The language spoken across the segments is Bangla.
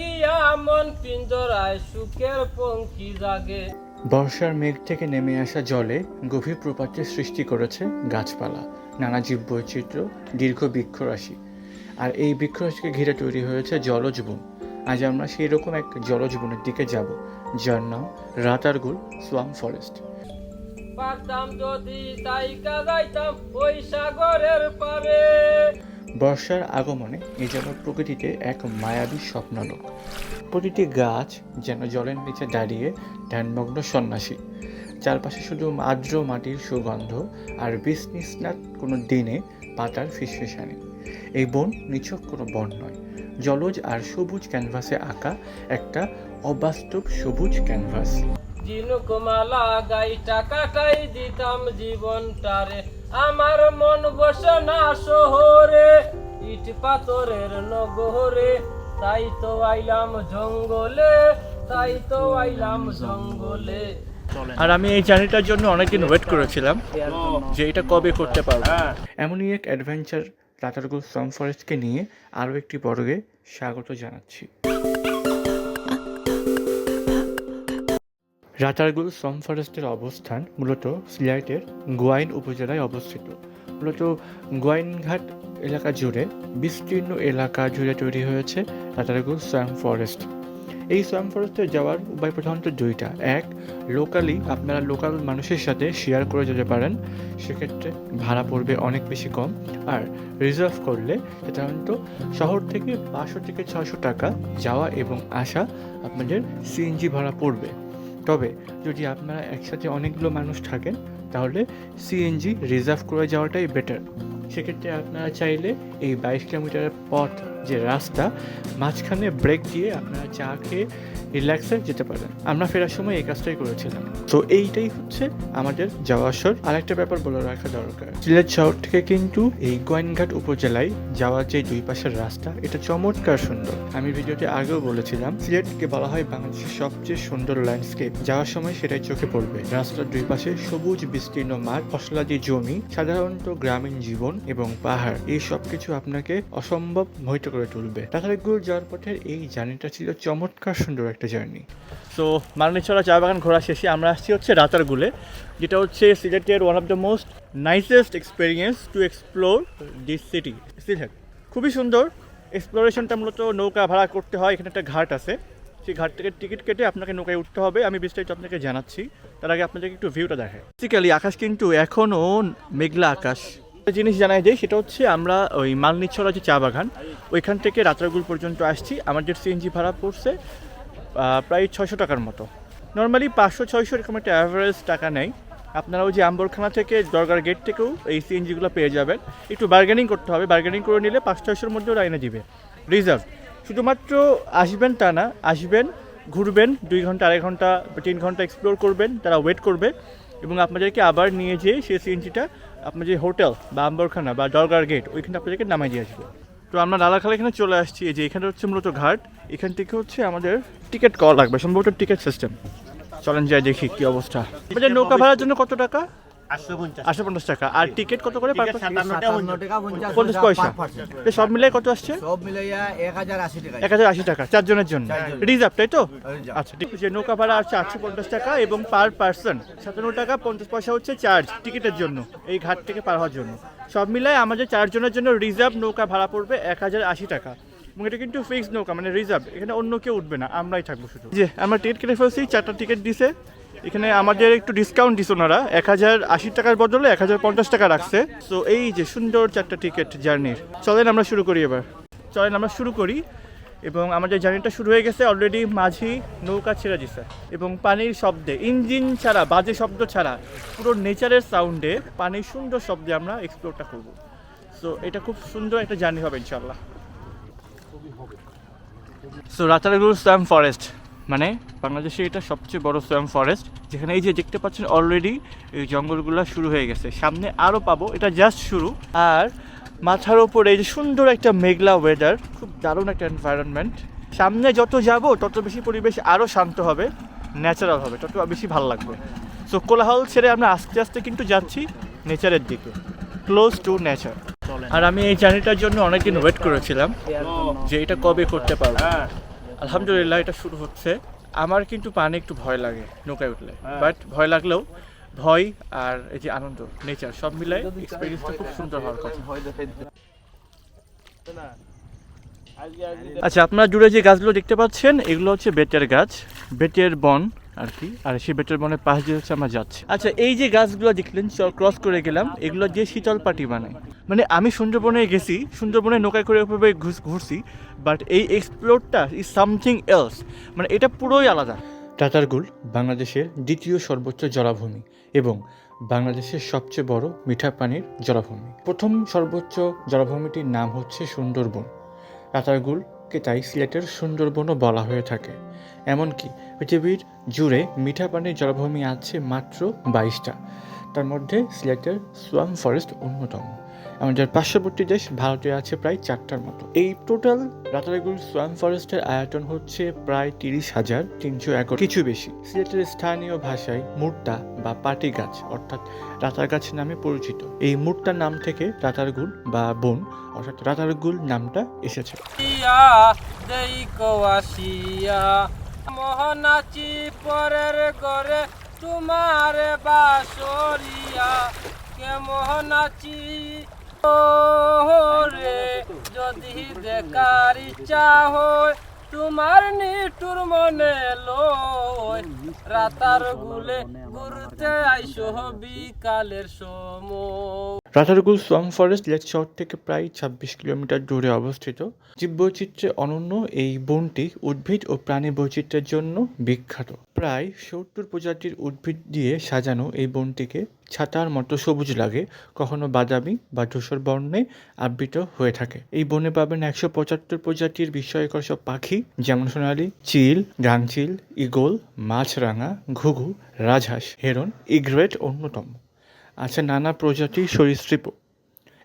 দেখিয়া মন পিঞ্জরায় সুখের পঙ্কি জাগে। বর্ষার মেঘ থেকে নেমে আসা জলে গভীর প্রপাতের সৃষ্টি করেছে গাছপালা নানা জীব বৈচিত্র্য দীর্ঘ বৃক্ষরাশি। আর এই বৃক্ষরাশিকে ঘিরে তৈরি হয়েছে জলজ বন। আজ আমরা সেই রকম এক জলজ বনের দিকে যাব যার নাম রাতারগুল সোয়াম ফরেস্ট। পারতাম যদি তাইকা যাইতাম ওই সাগরের পারে। বর্ষার আগমনে এ যেন প্রকৃতিতে এক মায়াবী স্বপ্নালোক। প্রতিটি গাছ যেন জলের নিচে দাঁড়িয়ে ধ্যানমগ্ন সন্ন্যাসী। চারপাশে শুধু আর্দ্র মাটির সুগন্ধ আর বিস্নিস্নাত কোনো দিনে পাতার ফিসফিসানি। এই বন নিছক কোনো বন নয়। জলজ আর সবুজ ক্যানভাসে আঁকা একটা অবাস্তব সবুজ ক্যানভাস। জিনুকমালা গাই টাকাটাই দিতাম জীবনটারে। আমার মন বসে না শহরে ইট পাথরের নগরে। তাই তো আইলাম জঙ্গলে তাই তো আইলাম জঙ্গলে। আর আমি এই জার্নিটার জন্য অনেকদিন ওয়েট করেছিলাম যে এটা কবে করতে পারব। এমনই এক অ্যাডভেঞ্চার রাতারগুল সম ফরেস্টকে নিয়ে আরও একটি বর্গে স্বাগত জানাচ্ছি। রাতারগুল সম ফরেস্টের অবস্থান মূলত সিলেটের গোয়াইন উপজেলায় অবস্থিত। মূলত গোয়াইনঘাট এলাকা জুড়ে বিস্তীর্ণ এলাকা জুড়ে তৈরি হয়েছে রাতারগুল সোয়াম ফরেস্ট। এই সোয়াম ফরেস্টে যাওয়ার উপায় প্রধানত দুইটা। এক লোকালি আপনারা লোকাল মানুষের সাথে শেয়ার করে যেতে পারেন, সেক্ষেত্রে ভাড়া পড়বে অনেক বেশি কম। আর রিজার্ভ করলে সাধারণত শহর থেকে পাঁচশো থেকে ছশো টাকা যাওয়া এবং আসা আপনাদের সিএনজি ভাড়া পড়বে। তবে যদি আপনারা একসাথে অনেকগুলো মানুষ থাকেন, তাহলে সিএনজি রিজার্ভ করে যাওয়াটাই বেটার সেক্ষেত্রে আপনারা চাইলে এই বাইশ কিলোমিটারের পথ যে রাস্তা, মাঝখানে ব্রেক দিয়ে আপনারা চা খেয়ে রিল্যাক্সে যেতে পারেন। আমরা ফেরার সময় এই কাজটাই করেছিলাম। তো এইটাই হচ্ছে আমাদের যাওয়া আসর। আরেকটা ব্যাপার বলে রাখা দরকার। সিলেট শহর থেকে কিন্তু এই গোয়েনঘাট উপজেলায় যাওয়ার যে দুই পাশের রাস্তা, এটা চমৎকার সুন্দর। আমি ভিডিওতে আগেও বলেছিলাম, সিলেটকে বলা হয় বাংলাদেশের সবচেয়ে সুন্দর ল্যান্ডস্কেপ যাওয়ার সময় সেটাই চোখে পড়বে। রাস্তার দুই পাশে সবুজ বিস্তীর্ণ মাঠ ফসলাদি জমি, সাধারণত গ্রামীণ জীবন এবং পাহাড়। এই সব কিছু আপনাকে অসম্ভব মোহিত করে তুলবে। টাকারগুল যাওয়ার পথের এই জার্নিটা ছিল চমৎকার সুন্দর একটা জার্নি। সো মালনীছড়া চা বাগান ঘোরা শেষে আমরা আসছি হচ্ছে রাতারগুলে যেটা হচ্ছে সিলেটের one of the most nicest experience to explore this city Sylhet, খুবই সুন্দর। এক্সপ্লোরেশনটা মূলত নৌকা ভাড়া করতে হয়, এখানে একটা ঘাট আছে। সেই ঘাট থেকে টিকিট কেটে আপনাকে নৌকায় উঠতে হবে। আমি বিস্তারিত আপনাকে জানাচ্ছি। তার আগে আপনাদেরকে একটু ভিউটা দেখাই। বেসিক্যালি আকাশ কিন্তু এখনও মেঘলা আকাশ। একটা জিনিস জানাই যে সেটা হচ্ছে আমরা ওই মালনিছড়া যে চা বাগান, ওইখান থেকে রাত্রাগুল পর্যন্ত আসছি। আমাদের সিএনজি ভাড়া পড়ছে প্রায় ছয়শো টাকার মতো। নর্মালি পাঁচশো, ছয়শো এরকম একটা অ্যাভারেজ টাকা নেই। আপনারা ওই যে আম্বরখানা থেকে দরগার গেট থেকেও এই সিএনজিগুলো পেয়ে যাবেন। একটু বার্গেনিং করতে হবে। বার্গেনিং করে নিলে পাঁচ ছয়শোর মধ্যে ওরা এনে দিবে। রিজার্ভ শুধুমাত্র আসবেন তা না, আসবেন, ঘুরবেন, দুই ঘণ্টা, আড়াই ঘণ্টা তিন ঘণ্টা এক্সপ্লোর করবেন, তারা ওয়েট করবে। এবং আপনাদেরকে আবার নিয়ে যেয়ে সেই সিএনজিটা আপনার যে হোটেল বা আম্বরখানা বা দরগার গেট ওইখানে আপনাদেরকে নামাই দিয়ে আসবে। তো আমরা নালাখালা এখানে চলে আসছি। এই যে এখানে হচ্ছে মূলত ঘাট, এখান থেকে হচ্ছে আমাদের টিকিট কল লাগবে, সম্ভবত টিকিট সিস্টেম চলেন যাই দেখি কি অবস্থা। নৌকা ভাড়ার জন্য কত টাকা? আটশো পঞ্চাশ টাকা। আর টিকিট কত করে পঞ্চাশ পয়সা। সব মিলাই কত আসছে? সব মিলাইয়া এক হাজার আশি টাকা। এক হাজার আশি টাকা চারজনের জন্য। রিজার্ভ তাই তো? আচ্ছা ঠিক আছে নৌকা ভাড়া আছে আটশো পঞ্চাশ টাকা এবং পার পার্সন সাতান্ন টাকা পঞ্চাশ পয়সা হচ্ছে চার্জ টিকিটের জন্য এই ঘাট থেকে পার হওয়ার জন্য। সব মিলায় আমাদের চারজনের জন্য রিজার্ভ নৌকা ভাড়া পড়বে এক হাজার আশি টাকা। এবং এটা কিন্তু ফিক্স নৌকা মানে রিজার্ভ এখানে অন্য কেউ উঠবে না আমরাই থাকব শুধু। যে আমরা টিকিট কেটে ফেলছি চারটা টিকিট দিছে। এখানে আমাদের একটু ডিসকাউন্ট দিস ওনারা। এক হাজার আশি টাকার বদলে এক হাজার পঞ্চাশ টাকা রাখছে। তো এই যে সুন্দর চারটা টিকিট জার্নির চলেন আমরা শুরু করি এবার। চলেন আমরা শুরু করি। এবং আমাদের জার্নিটা শুরু হয়ে গেছে অলরেডি মাঝি নৌকা ছেড়ে দিছে। এবং পানির শব্দে, ইঞ্জিন ছাড়া, বাজে শব্দ ছাড়া, পুরো নেচারের সাউন্ডে পানির সুন্দর শব্দে আমরা এক্সপ্লোরটা করব। সো এটা খুব সুন্দর একটা জার্নি হবে ইনশাল্লাহ সো রাতারগুল সোয়াম ফরেস্ট মানে বাংলাদেশে এটা সবচেয়ে বড় সোয়াম ফরেস্ট যেখানে এই যে দেখতে পাচ্ছেন অলরেডি এই জঙ্গলগুলো শুরু হয়ে গেছে। সামনে আরও পাবো, এটা জাস্ট শুরু। আর মাথার ওপরে এই যে সুন্দর একটা মেঘলা ওয়েদার খুব দারুণ একটা এনভায়রনমেন্ট সামনে যত যাব, তত বেশি পরিবেশ আরও শান্ত হবে ন্যাচারাল হবে, তত বেশি ভালো লাগবে। সো কোলাহল ছেড়ে আমরা আস্তে আস্তে কিন্তু যাচ্ছি নেচারের দিকে ক্লোজ টু নেচার আর আমি এই জার্নিটার জন্য অনেকদিন ওয়েট করেছিলাম, যে এটা কবে করতে পারব। আলহামদুলিল্লাহ এটা শুরু হচ্ছে। আমার কিন্তু পানি একটু ভয় লাগে নৌকায় উঠলে। বাট ভয় লাগলেও ভয় আর এই যে আনন্দ নেচার সব মিলাই এক্সপিরিয়েন্সটা খুব সুন্দর হওয়ার কথা। আচ্ছা আপনারা জুড়ে যে গাছগুলো দেখতে পাচ্ছেন এগুলো হচ্ছে বেতের গাছ বেতের বন। আর কি আর বেতের বনের পাশ দিয়ে হচ্ছে আমরা যাচ্ছি। আচ্ছা এই যে গাছগুলো দেখলেন ক্রস করে গেলাম, এগুলো দিয়ে শীতল পাটি বানায়। মানে আমি সুন্দরবনে গেছি, সুন্দরবনে নৌকায় করে ওভাবে ঘুরছি বাট এই এক্সপ্লোরটা ইজ সামথিং এলস মানে এটা পুরোই আলাদা। টাটারগুল বাংলাদেশের দ্বিতীয় সর্বোচ্চ জলাভূমি এবং বাংলাদেশের সবচেয়ে বড় মিঠা পানির জলাভূমি। প্রথম সর্বোচ্চ জলাভূমিটির নাম হচ্ছে সুন্দরবন। রাতারগুলকে তাই সিলেটের সুন্দরবনও বলা হয়ে থাকে। এমনকি পৃথিবীর জুড়ে মিঠা পানির জলাভূমি আছে মাত্র বাইশটা। তার মধ্যে সিলেটের সোয়াম ফরেস্ট অন্যতম। আমাদের পার্শ্ববর্তী দেশ ভারতে আছে প্রায় চারটার মতো। এই টোটাল রাতারগুল সোয়াম ফরেস্টের আয়তন হচ্ছে প্রায় তিরিশ হাজার তিনশো একর। কিছু বেশি। সিলেটের স্থানীয় ভাষায় মুর্তা বা পাটি গাছ, অর্থাৎ রাতার গাছ নামে পরিচিত। এই মুর্তার নাম থেকে রাতারগুল বা বন, অর্থাৎ রাতারগুল নামটা এসেছে। মোহনাচি পরের ঘরে তোমার বাসরিয়া। কে মোহনাচি? রে যদি দেখার ইচ্ছা হয়, তোমার নিটুর মনে লয়। রাতার গুলে ঘুরতে আইসো সময়। রাতারগুল সোয়াম ফরেস্ট লেক শহর থেকে প্রায় ছাব্বিশ কিলোমিটার দূরে অবস্থিত। জীববৈচিত্র্যে অনন্য এই বনটি উদ্ভিদ ও প্রাণী বৈচিত্র্যের জন্য বিখ্যাত। প্রায় সত্তর প্রজাতির উদ্ভিদ দিয়ে সাজানো এই বনটিকে ছাতার মতো সবুজ লাগে, কখনো বাদামি বা ধূসর বর্ণে আবৃত হয়ে থাকে। এই বনে পাবেন একশো পঁচাত্তর প্রজাতির বিস্ময়কর সব পাখি, যেমন সোনালি, চিল গাংচিল ইগল মাছরাঙা ঘুঘু, রাজহাঁস, হেরন, ইগ্রেট, অন্যতম। আছে নানা প্রজাতির সরীসৃপও।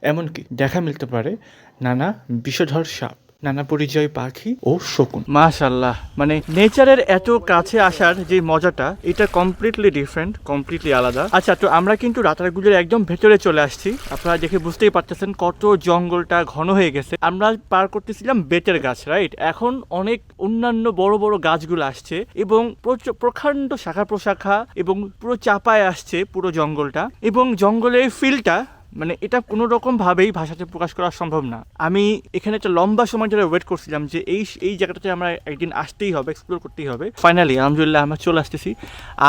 এমনকি দেখা মিলতে পারে নানা বিষধর সাপ। নানা পরিচয় পাখি ও শকুন। মাশাল্লাহ। মানে নেচারের এত কাছে আসার যে মজাটা, এটা কমপ্লিটলি ডিফারেন্ট কমপ্লিটলি আলাদা। আচ্ছা তো আমরা কিন্তু রাতারগুলের একদম ভেতরে চলে আসছি। আপনারা দেখে বুঝতেই পারতেছেন কত জঙ্গলটা ঘন হয়ে গেছে। আমরা পার করতেছিলাম বেতের গাছ রাইট এখন অনেক অন্যান্য বড় বড় গাছগুলো আসছে এবং প্রকাণ্ড শাখা প্রশাখা এবং পুরো চাপায় আসছে পুরো জঙ্গলটা এবং জঙ্গলের ফিলটা মানে এটা কোনো রকম ভাবেই ভাষাতে প্রকাশ করা সম্ভব না। আমি এখানে একটা লম্বা সময় ধরে ওয়েট করছিলাম যে এই এই জায়গাটাতে আমরা একদিন আসতেই হবে এক্সপ্লোর করতেই হবে। ফাইনালি আলহামদুলিল্লাহ আমরা চলে আসতেছি।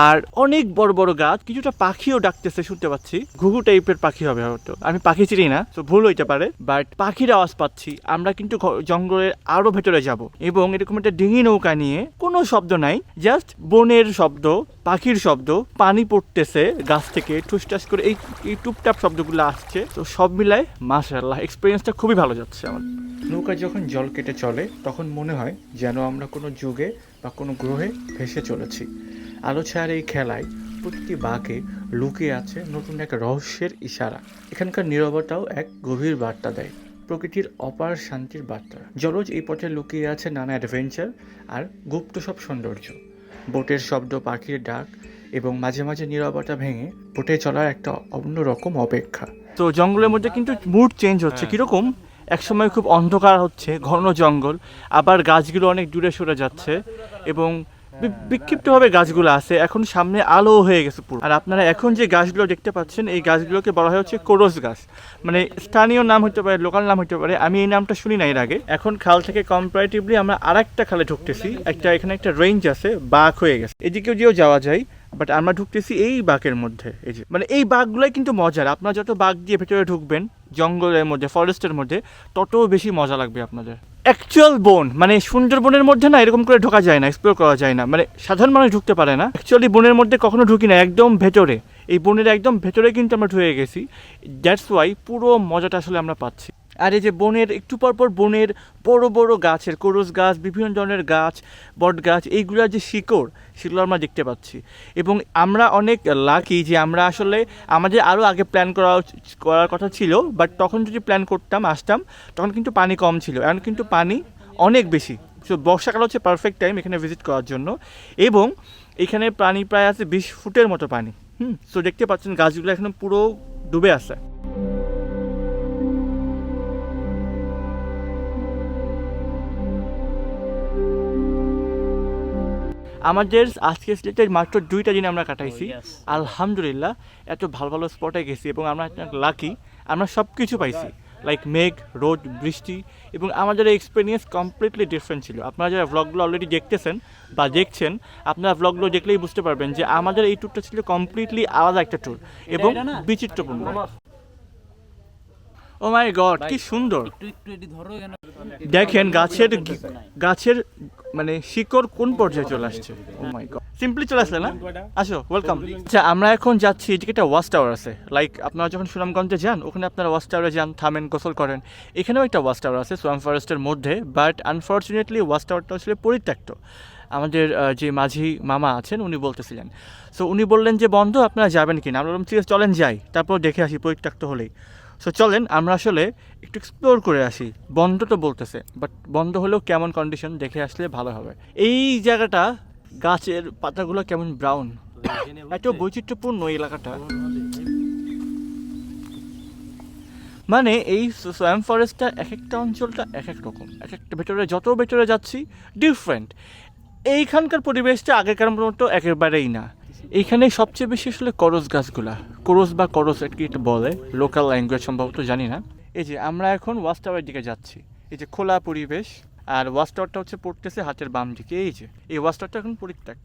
আর অনেক বড় বড় গাছ, কিছুটা পাখিও ডাকতেছে, শুনতে পাচ্ছি। ঘুঘু টাইপের পাখি হবে হয়তো। আমি পাখি চিনি না তো ভুল হইতে পারে বাট পাখির আওয়াজ পাচ্ছি। আমরা কিন্তু জঙ্গলের আরও ভেতরে যাব। এবং এরকম একটা ডিঙি নৌকা নিয়ে কোনো শব্দ নাই জাস্ট বনের শব্দ, পাখির শব্দ, পানি পড়তেছে গাছ থেকে। ঠুসটাস করে এই টুপটাপ শব্দগুলো আসছে তো সব মিলায় মাশাআল্লাহ এক্সপিরিয়েন্সটা খুবই ভালো যাচ্ছে আমার। নৌকা যখন জল কেটে চলে, তখন মনে হয় যেন আমরা কোনো যুগে বা কোনো গ্রহে ভেসে চলেছি। আলো ছায়ার এই খেলায় প্রতিটি বাঘে লুকিয়ে আছে নতুন এক রহস্যের ইশারা। এখানকার নীরবতাও এক গভীর বার্তা দেয়, প্রকৃতির অপার শান্তির বার্তা। জলজ এই পথে লুকিয়ে আছে নানা অ্যাডভেঞ্চার আর গুপ্ত সব সৌন্দর্য। বোটের শব্দ, পাখির ডাক এবং মাঝে মাঝে নীরবতা ভেঙে বোটে চলার একটা অন্যরকম অপেক্ষা। তো জঙ্গলের মধ্যে কিন্তু মুড চেঞ্জ হচ্ছে। কীরকম? একসময় খুব অন্ধকার হচ্ছে ঘন জঙ্গল আবার গাছগুলো অনেক দূরে সরে যাচ্ছে এবং বিক্ষিপ্তভাবে গাছগুলো আছে। এখন সামনে আলো হয়ে গেছে পুরো। আর আপনারা এখন যে গাছগুলো দেখতে পাচ্ছেন এই গাছগুলোকে বলা হয় হচ্ছে কোরস গাছ। মানে স্থানীয় নাম হতে পারে লোকাল নাম হতে পারে আমি এই নামটা শুনি না এর আগে। এখন খাল থেকে কম্পারেটিভলি আমরা আরেকটা খালে ঢুকতেছি। একটা এখানে একটা রেঞ্জ আছে বাঘ হয়ে গেছে। এদিকেও যেও যাওয়া যায়। বাট আমরা ঢুকতেছি এই বাঘের মধ্যে, এই যে মানে এই বাঘগুলোই কিন্তু মজার। আপনারা যত বাঘ দিয়ে ভেতরে ঢুকবেন, জঙ্গলের মধ্যে, ফরেস্টের মধ্যে, তত বেশি মজা লাগবে আপনাদের। অ্যাকচুয়াল বন মানে সুন্দরবনের মধ্যে না এরকম করে ঢোকা যায় না এক্সপ্লোর করা যায় না। মানে সাধারণ মানুষ ঢুকতে পারে না। অ্যাকচুয়ালি বনের মধ্যে কখনো ঢুকি না, একদম ভেতরে। এই বনের একদম ভেতরে কিন্তু আমরা ঢুকে গেছি। দ্যাটস ওয়াই পুরো মজাটা আসলে আমরা পাচ্ছি। আর এই যে বনের, একটু পর পর বনের বড় বড় গাছের, করস গাছ, বিভিন্ন ধরনের গাছ, বট গাছ এইগুলোর যে শিকড়, সেগুলো আমরা দেখতে পাচ্ছি। এবং আমরা অনেক লাকি যে আমরা আসলে আমাদের আরও আগে প্ল্যান করা করার কথা ছিল বাট তখন যদি প্ল্যান করতাম, আসতাম, তখন কিন্তু পানি কম ছিল। এখন কিন্তু পানি অনেক বেশি। সো বর্ষাকাল হচ্ছে পারফেক্ট টাইম এখানে ভিজিট করার জন্য। এবং এখানে পানি প্রায় আছে বিশ ফুটের মতো পানি। হুম সো দেখতে পাচ্ছেন গাছগুলো এখন পুরো ডুবে আছে। আমাদের আজকে সিলেটের মাত্র দুইটা দিন আমরা কাটাইছি। Oh, আলহামদুলিল্লাহ এত ভালো ভালো স্পটে গেছি এবং আমরা লাকি আমরা সব কিছু পাইছি। লাইক মেঘ রোদ বৃষ্টি এবং আমাদের এক্সপিরিয়েন্স কমপ্লিটলি ডিফারেন্ট ছিল। আপনারা যারা ভ্লগগুলো অলরেডি দেখতেছেন বা দেখছেন আপনারা ভ্লগগুলো দেখলেই বুঝতে পারবেন যে আমাদের এই ট্যুরটা ছিল কমপ্লিটলি আলাদা একটা ট্যুর এবং বিচিত্রপূর্ণ। ও মাই গড কি সুন্দর। দেখেন গাছের গাছের মানে শিকড় কোন পর্যায়ে চলে আসছে? ও মাই গড সিম্পলি চলে আসলে না? আসো ওয়েলকাম আচ্ছা আমরা এখন যাচ্ছি এদিকে একটা ওয়াচ টাওয়ার আছে। লাইক আপনারা যখন সুনামগঞ্জে যান ওখানে আপনারা ওয়াচ টাওয়ারে যান থামেন গোসল করেন। এখানেও একটা ওয়াচ টাওয়ার আছে সোয়াম ফরেস্টের মধ্যে বাট আনফর্চুনেটলি ওয়াচ টাওয়ারটা আসলে পরিত্যক্ত। আমাদের যে মাঝি মামা আছেন উনি বলতেছিলেন। সো উনি বললেন যে বন্ধ আপনারা যাবেন কিনা? আমরা বললাম ঠিক আছে চলেন যাই। তারপর দেখে আসি পরিত্যক্ত হলেই। সো চলেন আমরা আসলে একটু এক্সপ্লোর করে আসি। বন্ধ তো বলতেছে বাট বন্ধ হলেও কেমন কন্ডিশন দেখে আসলে ভালো হবে। এই জায়গাটা গাছের পাতাগুলো কেমন ব্রাউন এত বৈচিত্র্যপূর্ণ এলাকাটা। মানে এই সোয়াম ফরেস্টটা এক একটা অঞ্চলটা এক এক রকম। এক একটা ভেতরে যত ভেতরে যাচ্ছি ডিফারেন্ট এইখানকার পরিবেশটা আগেকার মতো একেবারেই না। এইখানে সবচেয়ে বেশি আসলে করস গাছগুলা। করস বা করস আর কি এটা বলে লোকাল ল্যাঙ্গুয়েজ সম্ভবত জানি না। এই যে আমরা এখন ওয়াচ টাওয়ারের দিকে যাচ্ছি। এই যে খোলা পরিবেশ, আর ওয়াচ টাওয়ারটা হচ্ছে পড়তেছে হাতের বাম দিকে। এই যে, এই ওয়াচ টাওয়ারটা এখন পরিত্যাগ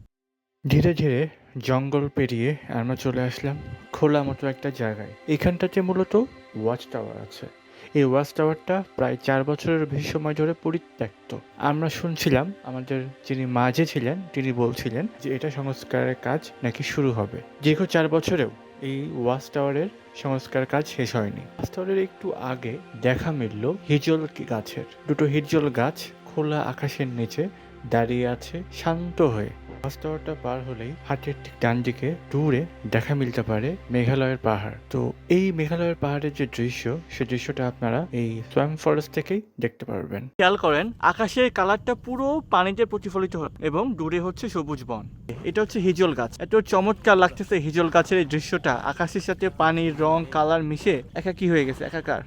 ধীরে ধীরে জঙ্গল পেরিয়ে আমরা চলে আসলাম খোলা মতো একটা জায়গায়। এখানটাতে মূলত ওয়াচ টাওয়ার আছে। এই ওয়াচ টাওয়ারটা প্রায় চার বছরের বেশি সময় ধরে পরিত্যক্ত। আমরা শুনছিলাম আমাদের যিনি মাঝে ছিলেন, তিনি বলছিলেন যে এটা সংস্কারের কাজ নাকি শুরু হবে। দীর্ঘ চার বছরেও এই ওয়াচ টাওয়ারের সংস্কার কাজ শেষ হয়নি। ওয়াচ টাওয়ারের একটু আগে দেখা মিলল হিজল গাছের। দুটো হিজল গাছ খোলা আকাশের নিচে দাঁড়িয়ে আছে শান্ত হয়ে। বাস টাওয়ারটা পার হলেই হাটের ঠিক ডান দিকে দূরে দেখা মিলতে পারে মেঘালয়ের পাহাড়। তো এই মেঘালয়ের পাহাড়ের যে দৃশ্য সে দৃশ্যটা আপনারা এই সোয়াম ফরেস্ট থেকেই দেখতে পারবেন। খেয়াল করেন আকাশের কালারটা পুরো পানিতে প্রতিফলিত হয় এবং দূরে হচ্ছে সবুজ বন। এটা হচ্ছে হিজল গাছ। এত চমৎকার লাগতেছে হিজল গাছের এই দৃশ্যটা। আকাশের সাথে পানির রং কালার মিশে একা কি হয়ে গেছে একাকার।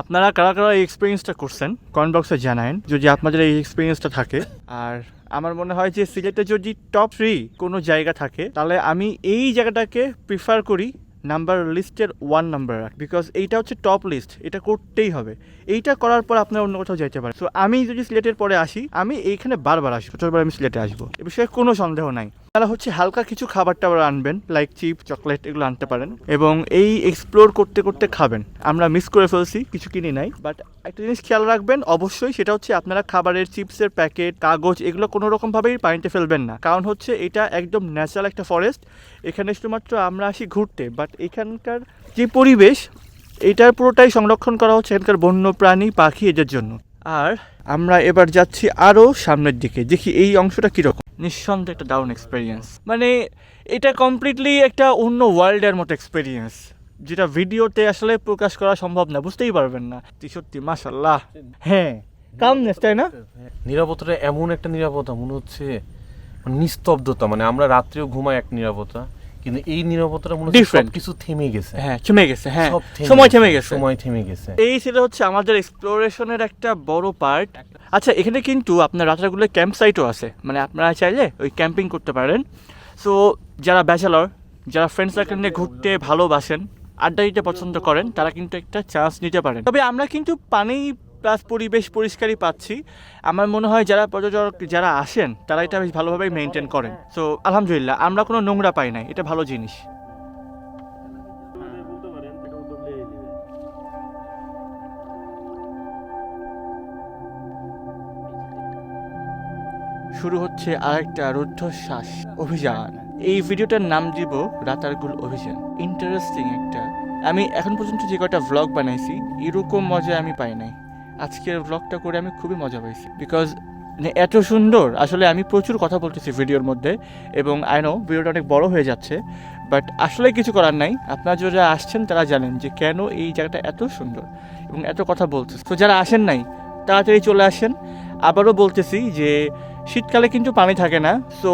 আপনারা কারা কারা এই এক্সপিরিয়েন্সটা করছেন কমেন্ট বক্সে জানায়েন, যদি আপনাদের এই এক্সপিরিয়েন্সটা থাকে। আর আমার মনে হয় যে সিলেটে যদি টপ থ্রি কোনো জায়গা থাকে, তাহলে আমি এই জায়গাটাকে প্রিফার করি নাম্বার লিস্টের ওয়ান নাম্বার রাখ বিকজ এইটা হচ্ছে টপ লিস্ট এটা করতেই হবে। এইটা করার পর আপনার অন্য কোথাও যাইতে পারেন। সো আমি যদি সিলেটের পরে আসি, আমি এইখানে বারবার আসি প্রচুরবার আমি সিলেটে আসব। এ বিষয়ে কোনো সন্দেহ নাই। তারা হচ্ছে হালকা কিছু খাবার টাবার আনবেন লাইক চিপ চকলেট এগুলো আনতে পারেন, এবং এই এক্সপ্লোর করতে করতে খাবেন। আমরা মিস করে ফেলছি, কিছু কিনি নাই। বাট একটা জিনিস খেয়াল রাখবেন, অবশ্যই সেটা হচ্ছে আপনারা খাবারের চিপসের প্যাকেট কাগজ, এগুলো কোনো রকমভাবেই পানিতে ফেলবেন না। কারণ হচ্ছে এটা একদম ন্যাচারাল একটা ফরেস্ট এখানে শুধুমাত্র আমরা আসি ঘুরতে বাট এখানকার যে পরিবেশ, এটার পুরোটাই সংরক্ষণ করা হচ্ছে এখানকার বন্য প্রাণী পাখি এদের জন্য। আর আমরা এবার যাচ্ছি আরও সামনের দিকে, দেখি এই অংশটা কীরকম। নিঃসন্দেহে একটা ডাউন এক্সপেরিয়েন্স মানে এটা কমপ্লিটলি একটা অন্য ওয়ার্ল্ডের মতো এক্সপেরিয়েন্স যেটা ভিডিওতে আসলে প্রকাশ করা সম্ভব না, বুঝতেই পারবেন না। সত্যি মাশাল্লাহ হ্যাঁ কামনেস তাই না? নিরাপত্তাটা এমন একটা নিরাপত্তা, মনে হচ্ছে নিস্তব্ধতা মানে আমরা রাত্রেও ঘুমাই এক নিরাপত্তা। কিন্তু এই নিরাপত্তাটা মনে Different. কিছু থেমে গেছে। হ্যাঁ থেমে গেছে হ্যাঁ সময় থেমে গেছে। সময় থেমে গেছে। এই সেটা হচ্ছে আমাদের এক্সপ্লোরেশনের একটা বড় পার্ট আচ্ছা এখানে কিন্তু আপনার রাত্রাগুলো ক্যাম্প সাইটও আছে। মানে আপনারা চাইলে ওই ক্যাম্পিং করতে পারেন। সো যারা ব্যাচেলর যারা ফ্রেন্ড সার্কেল নিয়ে ঘুরতে ভালোবাসেন আড্ডা দিতে পছন্দ করেন তারা কিন্তু একটা চান্স নিতে পারেন। তবে আমরা কিন্তু পানি প্লাস পরিবেশ পরিষ্কারই পাচ্ছি। আমার মনে হয় যারা পর্যটক যারা আসেন, তারা এটা বেশ ভালোভাবেই মেনটেন করেন। সো আলহামদুলিল্লাহ, আমরা কোনো নোংরা পাই নাই, এটা ভালো জিনিস। শুরু হচ্ছে আরেকটা রুদ্ধশ্বাস অভিযান। এই ভিডিওটার নাম দিব রাতারগুল অভিযান। ইন্টারেস্টিং একটা। আমি এখন পর্যন্ত যে কটা ভ্লগ বানাইছি, এরকম মজা আমি পাই নাই। আজকের ভ্লগটা করে আমি খুবই মজা পাইছি। বিকজ এত সুন্দর। আসলে আমি প্রচুর কথা বলতেছি ভিডিওর মধ্যে এবং আই নো ভিডিওটা অনেক বড় হয়ে যাচ্ছে বাট আসলে কিছু করার নাই। আপনারা যারা আসছেন, তারা জানেন যে কেন এই জায়গাটা এত সুন্দর এবং এত কথা বলছে তো যারা আসেন নাই, তাড়াতাড়ি চলে আসেন। আবারও বলতেছি যে, শীতকালে কিন্তু পানি থাকে না। সো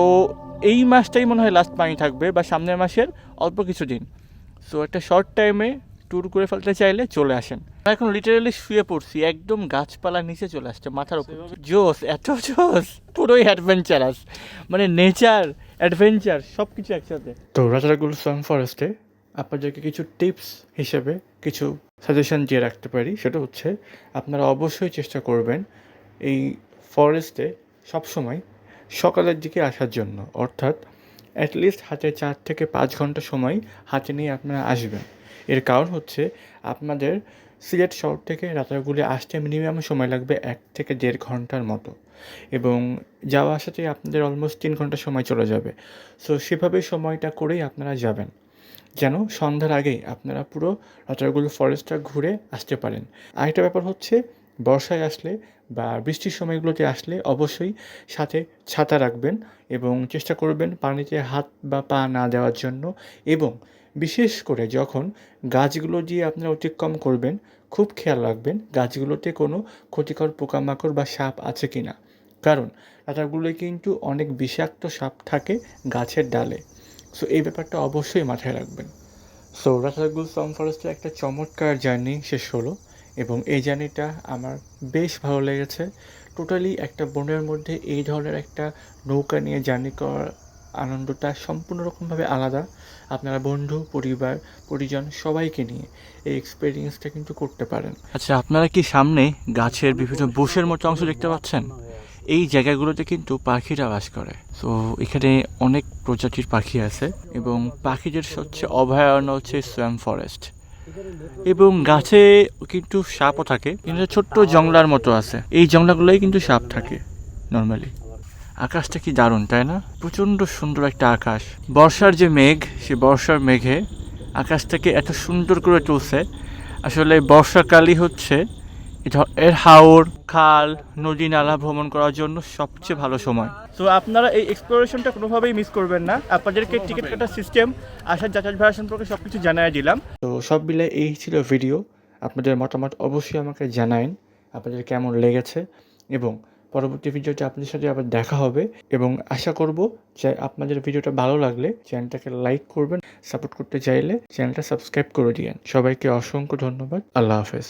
এই মাসটাই মনে হয় লাস্ট পানি থাকবে বা সামনের মাসের অল্প কিছু দিন। সো একটা শর্ট টাইমে ট্যুর করে ফেলতে চাইলে চলে আসেন। এখন লিটারালি শুয়ে পড়ছি একদম গাছপালার নিচে চলে আসছে মাথার উপর। জোস এত জোস পুরোই অ্যাডভেঞ্চারাস মানে নেচার অ্যাডভেঞ্চার সব কিছু একসাথে। তো রাজারগুল সান ফরেস্টে আপনাদেরকে কিছু টিপস হিসেবে কিছু সাজেশন দিয়ে রাখতে পারি। সেটা হচ্ছে আপনারা অবশ্যই চেষ্টা করবেন এই ফরেস্টে সবসময় সকালের দিকে আসার জন্য। অর্থাৎ অ্যাটলিস্ট হাতে চার থেকে পাঁচ ঘণ্টা সময় হাতে নিয়ে আপনারা আসবেন। এর কারণ হচ্ছে আপনাদের সিলেট শহর থেকে রাতারগুলি আসতে মিনিমাম সময় লাগবে এক থেকে দেড় ঘণ্টার মতো। এবং যাওয়া আসাতে আপনাদের অলমোস্ট তিন ঘণ্টা সময় চলে যাবে। সো সেভাবে সময়টা করেই আপনারা যাবেন। যেন সন্ধ্যার আগেই আপনারা পুরো রাতারগুল ফরেস্টটা ঘুরে আসতে পারেন। আরেকটা ব্যাপার হচ্ছে, বর্ষায় আসলে বা বৃষ্টির সময়গুলোতে আসলে অবশ্যই সাথে ছাতা রাখবেন এবং চেষ্টা করবেন পানিতে হাত বা পা না দেওয়ার জন্য। এবং বিশেষ করে যখন গাছগুলো দিয়ে আপনারা অতিক্রম করবেন, খুব খেয়াল রাখবেন গাছগুলোতে কোনো ক্ষতিকর পোকামাকড় বা সাপ আছে কি না কারণ রাতারগুলোয় কিন্তু অনেক বিষাক্ত সাপ থাকে গাছের ডালে। সো এই ব্যাপারটা অবশ্যই মাথায় রাখবেন। সো রাতারগুল সম ফরেস্টের একটা চমৎকার জার্নি শেষ হলো এবং এই জার্নিটা আমার বেশ ভালো লেগেছে। টোটালি একটা বনের মধ্যে এই ধরনের একটা নৌকা নিয়ে জার্নি করার আনন্দটা সম্পূর্ণ রকমভাবে আলাদা। আপনারা বন্ধু, পরিবার, পরিজন সবাইকে নিয়ে এই এক্সপিরিয়েন্সটা কিন্তু করতে পারেন। আচ্ছা আপনারা কি সামনে গাছের বিভিন্ন বুশের মতো অংশ দেখতে পাচ্ছেন? এই জায়গাগুলোতে কিন্তু পাখিরা বাস করে। তো এখানে অনেক প্রজাতির পাখি আছে এবং পাখিদের হচ্ছে অভয়ারণ্য হচ্ছে সোয়াম ফরেস্ট এবং গাছে কিন্তু সাপও থাকে, কিন্তু ছোট্ট জংলার মতো আছে। এই জংলাগুলোই কিন্তু সাপ থাকে নর্মালি আকাশটা কি দারুণ তাই না? প্রচণ্ড সুন্দর একটা আকাশ। বর্ষার যে মেঘ সে বর্ষার মেঘে আকাশটাকে এত সুন্দর করে তুলছে। আসলে বর্ষাকালই হচ্ছে এর হাওর খাল নদী নালা ভ্রমণ করার জন্য সবচেয়ে ভালো সময়। তো আপনারা এই এক্সপ্লোরেশনটা কোনোভাবেই মিস করবেন না। আপনাদেরকে টিকিট কাটার সিস্টেম আসার যাতায়াত ভাড়া সম্পর্কে সব কিছু জানাই দিলাম। তো সব মিলে এই ছিল ভিডিও আপনাদের মতামত অবশ্যই আমাকে জানাইন। আপনাদের কেমন লেগেছে? এবং পরবর্তী ভিডিওতে আপনাদের সাথে আবার দেখা হবে এবং আশা করব যে আপনাদের ভিডিওটা ভালো লাগলে চ্যানেলটাকে লাইক করবেন, সাপোর্ট করতে চাইলে চ্যানেলটা সাবস্ক্রাইব করে দিয়েন। সবাইকে অসংখ্য ধন্যবাদ। আল্লাহ হাফেজ।